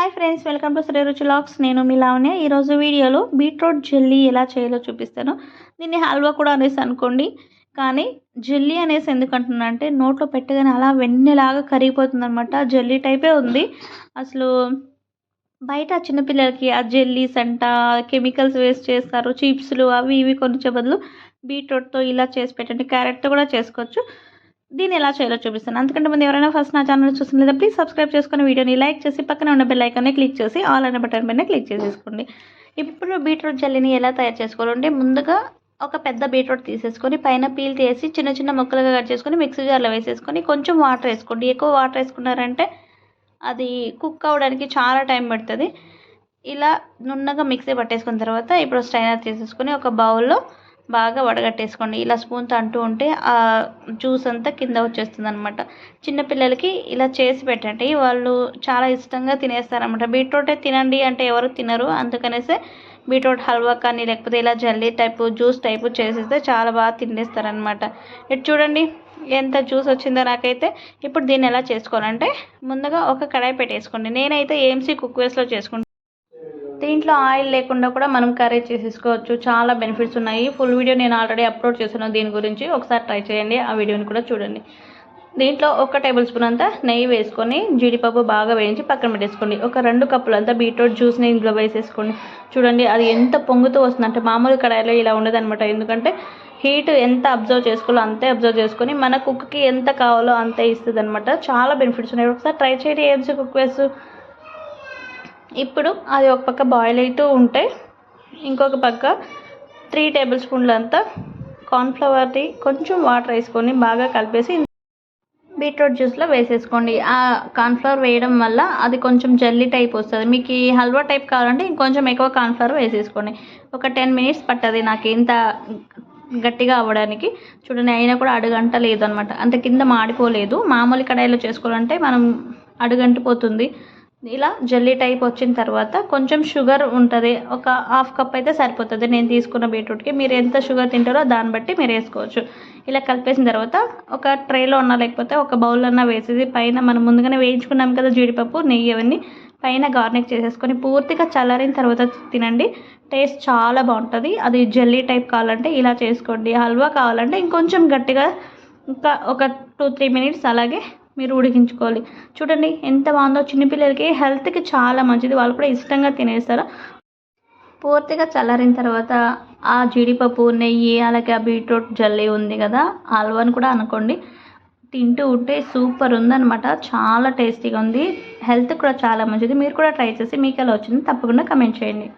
Hi friends welcome to Shri రుచిలాక్స్ నేను మీ లావణ్య. ఈరోజు వీడియోలో బీట్రూట్ జెల్లీ ఎలా చేయాలో చూపిస్తాను. దీన్ని హల్వా కూడా అనేసి అనుకోండి. కానీ జెల్లీ అనేసి ఎందుకు అంటే నోట్లో పెట్టగానే అలా వెన్నెలాగా కరిగిపోతుంది అనమాట జెల్లీ టైపే ఉంది. అసలు బయట చిన్నపిల్లలకి ఆ జెల్లీస్ అంట కెమికల్స్ వేస్ట్ చేస్తారు చిప్స్లు అవి ఇవి కొంచెం బదులు బీట్రూట్తో ఇలా చేసి పెట్టండి. క్యారెట్తో కూడా చేసుకోవచ్చు. దీన్ని ఎలా చేయాలో చూపిస్తాను. అందుకంటే ముందు ఎవరైనా ఫస్ట్ నా ఛానల్ చూసిన ప్లీజ్ సబ్స్క్రైబ్ చేసుకుని వీడియోని లైక్ చేసి పక్కన ఉన్న బెల్ ఐకాన్ని క్లిక్ చేసి ఆల్ అనే బటన్ పైన క్లిక్ చేసేసుకోండి. ఇప్పుడు బీట్రూట్ జల్లీని ఎలా తయారు చేసుకోవాలంటే ముందుగా ఒక పెద్ద బీట్రూట్ తీసేసుకొని పైన పీల్ తీసి చిన్న చిన్న ముక్కలుగా కట్ చేసుకొని మిక్సీ జార్లో వేసేసుకొని కొంచెం వాటర్ వేసుకోండి. ఎక్కువ వాటర్ వేసుకున్నారంటే అది కుక్ అవ్వడానికి చాలా టైం పడుతుంది. ఇలా నున్నగా మిక్సీ పట్టేసుకున్న తర్వాత ఇప్పుడు స్ట్రైనర్ తీసేసుకొని ఒక బౌల్లో బాగా వడగట్టేసుకోండి. ఇలా స్పూన్తో అంటూ ఉంటే ఆ జ్యూస్ అంతా కింద వచ్చేస్తుంది అనమాట చిన్నపిల్లలకి ఇలా చేసి పెట్టండి. వాళ్ళు చాలా ఇష్టంగా తినేస్తారనమాట బీట్రూటే తినండి అంటే ఎవరు తినరు. అందుకనేసే బీట్రూట్ హల్వా కానీ లేకపోతే ఇలా జల్లీ టైపు జ్యూస్ టైపు చేసేస్తే చాలా బాగా తినేస్తారనమాట ఇటు చూడండి ఎంత జ్యూస్ వచ్చిందో నాకైతే. ఇప్పుడు దీన్ని ఎలా చేసుకోవాలంటే ముందుగా ఒక కడాయి పెట్టేసుకోండి. నేనైతే ఏఎంసీ కుక్వేస్లో చేసుకుంటాను దీంట్లో ఆయిల్ లేకుండా కూడా మనం కర్రీ చేసేసుకోవచ్చు. చాలా బెనిఫిట్స్ ఉన్నాయి. ఫుల్ వీడియో నేను ఆల్రెడీ అప్లోడ్ చేస్తున్నాను దీని గురించి. ఒకసారి ట్రై చేయండి. ఆ వీడియోని కూడా చూడండి. దీంట్లో ఒక టేబుల్ స్పూన్ అంతా నెయ్యి వేసుకొని జీడిపప్పు బాగా వేయించి పక్కన పెట్టేసుకోండి. ఒక రెండు కప్పులు అంతా బీట్రూట్ జ్యూస్ని ఇందులో వేసేసుకోండి. చూడండి అది ఎంత పొంగుతూ వస్తుందంటే మామూలు కడాయిలో ఇలా ఉండదనమాట ఎందుకంటే హీట్ ఎంత అబ్జర్వ్ చేసుకోవాలో అంతే అబ్జర్వ్ చేసుకొని మన కుక్కి ఎంత కావాలో అంతే ఇస్తుంది అనమాట చాలా బెనిఫిట్స్ ఉన్నాయి. ఒకసారి ట్రై చేయండి. ఏమ్స్ కుక్ వేసు. ఇప్పుడు అది ఒక పక్క బాయిల్ అవుతూ ఉంటే ఇంకొక పక్క త్రీ టేబుల్ స్పూన్లు అంతా కార్న్ఫ్లవర్ది కొంచెం వాటర్ వేసుకొని బాగా కలిపేసి బీట్రూట్ జ్యూస్లో వేసేసుకోండి. ఆ కార్న్ఫ్లవర్ వేయడం వల్ల అది కొంచెం జల్లీ టైప్ వస్తుంది. మీకు ఈ హల్వా టైప్ కావాలంటే ఇంకొంచెం ఎక్కువ కార్న్ఫ్లవర్ వేసేసుకోండి. ఒక టెన్ మినిట్స్ పట్టది నాకు ఇంత గట్టిగా అవ్వడానికి. చూడండి అయినా కూడా అడుగంట లేదనమాట అంత కింద మాడిపోలేదు. మామూలు కడాయిలో చేసుకోవాలంటే మనం అడుగంటిపోతుంది ఇలా జల్లీ టైప్ వచ్చిన తర్వాత కొంచెం షుగర్ ఉంటుంది. ఒక హాఫ్ కప్ అయితే సరిపోతుంది. నేను తీసుకున్న బీట్రూట్కి. మీరు ఎంత షుగర్ తింటారో దాన్ని బట్టి మీరు వేసుకోవచ్చు. ఇలా కలిపేసిన తర్వాత ఒక ట్రేలో ఉన్న లేకపోతే ఒక బౌల్ అన్న వేసేసి పైన మనం ముందుగానే వేయించుకున్నాం కదా జీడిపప్పు నెయ్యి అవన్నీ పైన గార్నిక్ చేసేసుకొని పూర్తిగా చల్లారిన తర్వాత తినండి. టేస్ట్ చాలా బాగుంటుంది. అది జల్లీ టైప్ కావాలంటే ఇలా చేసుకోండి. హల్వా కావాలంటే ఇంకొంచెం గట్టిగా ఇంకా ఒక టూ త్రీ మినిట్స్ అలాగే మీరు ఉడికించుకోవాలి. చూడండి ఎంత బాగుందో చిన్నపిల్లలకి హెల్త్కి చాలా మంచిది. వాళ్ళు కూడా ఇష్టంగా తినేస్తారు. పూర్తిగా చల్లారిన తర్వాత ఆ జీడిపప్పు నెయ్యి అలాగే ఆ బీట్రూట్ జల్లీ ఉంది కదా ఆల్వాని కూడా అనుకోండి. తింటూ ఉంటే సూపర్ ఉందనమాట చాలా టేస్టీగా ఉంది. హెల్త్ కూడా చాలా మంచిది. మీరు కూడా ట్రై చేసి మీకు ఎలా వచ్చింది తప్పకుండా కమెంట్ చేయండి.